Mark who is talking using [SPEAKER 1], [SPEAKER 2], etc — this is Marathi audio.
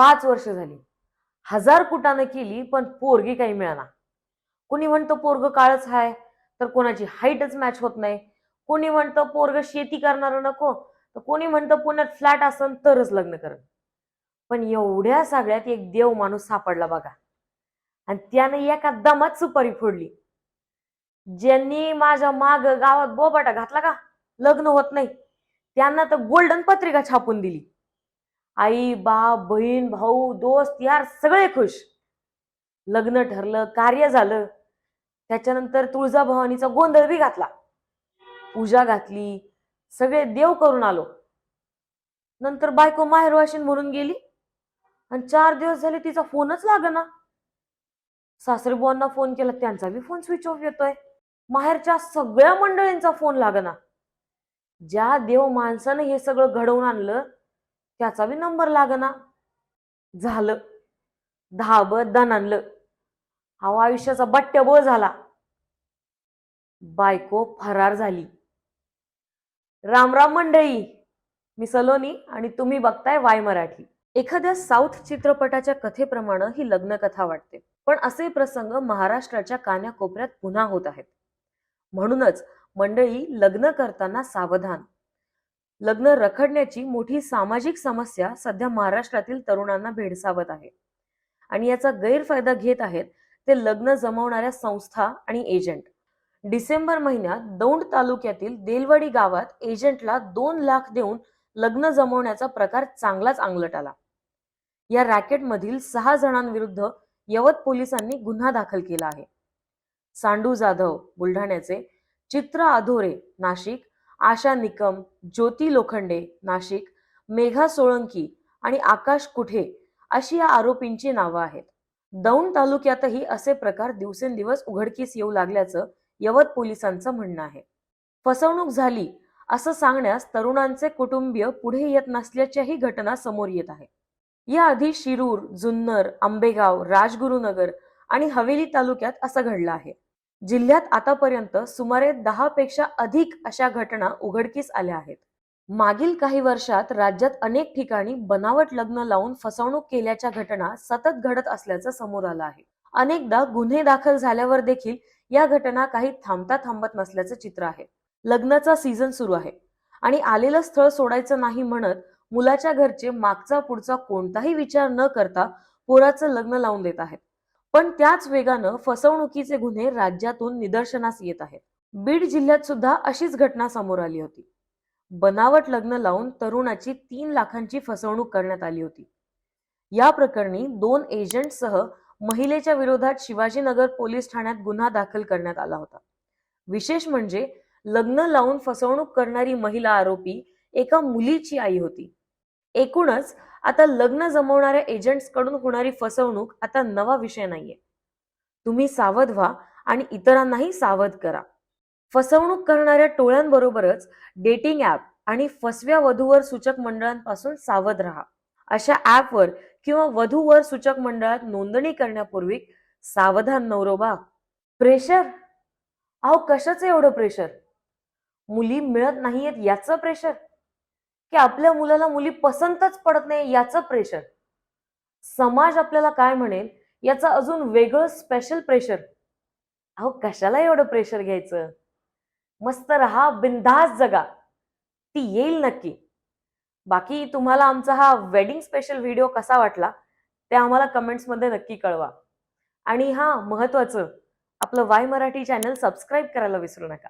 [SPEAKER 1] पाच वर्ष झाली. हजार कुटानं केली पण पोरगी काही मिळाला. कोणी म्हणतं पोरग काळच हाय तर कोणाची हाईटच मॅच होत नाही. कोणी म्हणतं पोरग शेती करणारं नको तर कोणी म्हणतं पुण्यात फ्लॅट असन तरच लग्न करण. पण एवढ्या सगळ्यात एक देव माणूस सापडला बघा. आणि त्यानं एका दमात सुपारी फोडली. ज्यांनी माझ्या माग गावात बोबाटा घातला का लग्न होत नाही त्यांना तर गोल्डन पत्रिका छापून दिली. आई बाप बहीण भाऊ दोस्त यार सगळे खुश. लग्न ठरलं कार्य झालं. त्याच्यानंतर तुळजाभवानीचा गोंधळ बी घातला. पूजा घातली. सगळे देव करून आलो. नंतर बायको माहेरवाशीन म्हणून गेली. आणि चार दिवस झाले तिचा फोनच लागना. सासरेबुवांना फोन केला त्यांचा बी फोन स्विच ऑफ येतोय. माहेरच्या सगळ्या मंडळींचा फोन लागना. ज्या देव माणसानं हे सगळं घडवून आणलं त्याचा बी नंबर लागना. झालं. धाब दण आणलं हा आयुष्याचा बट्ट्यबोळ झाला. बायको फरार झाली. रामराम मंडळी. मी सलोनी आणि तुम्ही बघताय वाय मराठी. एखाद्या साऊथ चित्रपटाच्या कथेप्रमाणे ही लग्नकथा वाटते. पण असे प्रसंग महाराष्ट्राच्या कान्याकोपऱ्यात पुन्हा होत आहेत. म्हणूनच मंडळी लग्न करताना सावधान. लग्न रखडण्याची मोठी सामाजिक समस्या सध्या महाराष्ट्रातील तरुणांना भेडसावत आहे. आणि याचा गैरफायदा घेत आहेत ते लग्न जमवणाऱ्या संस्था आणि एजंट. डिसेंबर महिन्यात दौंड तालुक्यातील देलवाडी गावात एजंटला दोन लाख देऊन लग्न जमवण्याचा प्रकार चांगलाच अंगलट आला. या रॅकेटमधील सहा जणांविरुद्ध यवत पोलिसांनी गुन्हा दाखल केला आहे. सांडू जाधव बुलढाण्याचे चित्र आधोरे नाशिक आशा निकम ज्योती लोखंडे नाशिक मेघा सोळंकी आणि आकाश कुठे अशी या आरोपींची नावं आहेत. दौंड तालुक्यातही असे प्रकार दिवसेंदिवस उघडकीस येऊ लागल्याचं यवत पोलिसांचं म्हणणं आहे. फसवणूक झाली असं सांगण्यास तरुणांचे कुटुंबीय पुढे येत नसल्याच्याही घटना समोर येत आहे. याआधी शिरूर जुन्नर आंबेगाव राजगुरुनगर आणि हवेली तालुक्यात असं घडलं आहे. जिल्ह्यात आतापर्यंत सुमारे दहा पेक्षा अधिक अशा घटना उघडकीस आल्या आहेत. मागील काही वर्षात राज्यात अनेक ठिकाणी बनावट लग्न लावून फसवणूक केल्याच्या घटना सतत घडत असल्याचं समोर आलं आहे. अनेकदा गुन्हे दाखल झाल्यावर देखील या घटना काही थांबता थांबत नसल्याचं चित्र आहे. लग्नाचा सीझन सुरू आहे आणि आलेलं स्थळ सोडायचं नाही म्हणत मुलाच्या घरचे मागचा पुढचा कोणताही विचार न करता पोराचं लग्न लावून देत आहेत. पण त्याच वेगानं फसवणुकीचे गुन्हे राज्यातून निदर्शनास येत आहेत. बीड जिल्ह्यात सुद्धा अशीच घटना समोर आली होती. बनावट लग्न लावून तरुणाची तीन लाखांची फसवणूक करण्यात आली होती. या प्रकरणी दोन एजंटसह महिलेच्या विरोधात शिवाजीनगर पोलीस ठाण्यात गुन्हा दाखल करण्यात आला होता. विशेष म्हणजे लग्न लावून फसवणूक करणारी महिला आरोपी एका मुलीची आई होती. एकूणच आता लग्न जमवणाऱ्या एजंट्सकडून होणारी फसवणूक आता नवा विषय नाहीये. तुम्ही सावध व्हा आणि इतरांनाही सावध करा. फसवणूक करणाऱ्या टोळ्यांबरोबरच डेटिंग ऍप आणि फसव्या वधूवर सूचक मंडळांपासून सावध राहा. अशा ऍपवर किंवा वधूवर सूचक मंडळात नोंदणी करण्यापूर्वी सावधान नवरोबा. प्रेशर? अहो कशाचं एवढं प्रेशर? मुली मिळत नाहीयेत याचं प्रेशर? की आपल्या मुलाला मुली पसंतच पडत नाही याचं प्रेशर समाज आपल्याला काय म्हणेल? याचं अजून वेगळं स्पेशल प्रेशर अहो कशाला एवढं प्रेशर घ्यायचं? मस्त रहा बिंदास जगा. ती येईल नक्की. बाकी तुम्हाला आमचा हा वेडिंग स्पेशल व्हिडिओ कसा वाटला ते आम्हाला कमेंट्समध्ये नक्की कळवा. आणि हा महत्वाचं आपलं वाय मराठी चॅनल सबस्क्राईब करायला विसरू नका.